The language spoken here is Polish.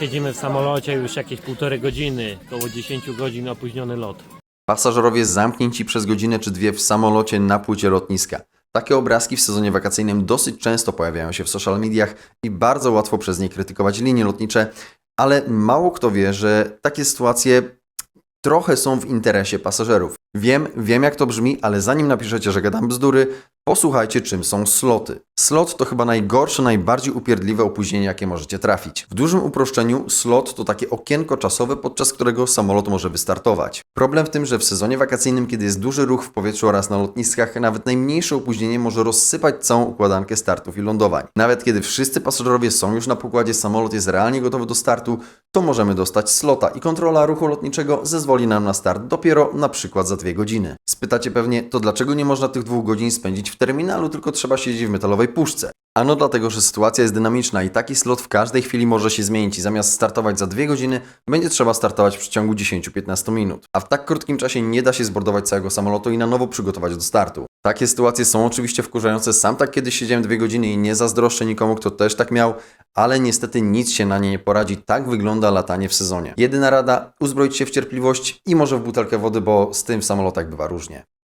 Siedzimy w samolocie już jakieś półtorej godziny, około 10 godzin opóźniony lot. Pasażerowie zamknięci przez godzinę czy dwie w samolocie na płycie lotniska. Takie obrazki w sezonie wakacyjnym dosyć często pojawiają się w social mediach i bardzo łatwo przez nie krytykować linie lotnicze, ale mało kto wie, że takie sytuacje trochę są w interesie pasażerów. Wiem, wiem jak to brzmi, ale zanim napiszecie, że gadam bzdury, posłuchajcie czym są sloty. Slot to chyba najgorsze, najbardziej upierdliwe opóźnienie, jakie możecie trafić. W dużym uproszczeniu, slot to takie okienko czasowe, podczas którego samolot może wystartować. Problem w tym, że w sezonie wakacyjnym, kiedy jest duży ruch w powietrzu oraz na lotniskach, nawet najmniejsze opóźnienie może rozsypać całą układankę startów i lądowań. Nawet kiedy wszyscy pasażerowie są już na pokładzie, samolot jest realnie gotowy do startu, to możemy dostać slota i kontrola ruchu lotniczego zezwoli nam na start dopiero na przykład za dwie godziny. Spytacie pewnie, to dlaczego nie można tych dwóch godzin spędzić w terminalu, tylko trzeba siedzieć w metalowej puszce? Ano dlatego, że sytuacja jest dynamiczna i taki slot w każdej chwili może się zmienić i zamiast startować za dwie godziny, będzie trzeba startować w przeciągu 10-15 minut. A w tak krótkim czasie nie da się zbordować całego samolotu i na nowo przygotować do startu. Takie sytuacje są oczywiście wkurzające. Sam tak kiedyś siedziałem dwie godziny i nie zazdroszczę nikomu, kto też tak miał, ale niestety nic się na nie nie poradzi. Tak wygląda latanie w sezonie. Jedyna rada, uzbroić się w cierpliwość i może w butelkę wody, bo z tym w samolotach bywa różnie.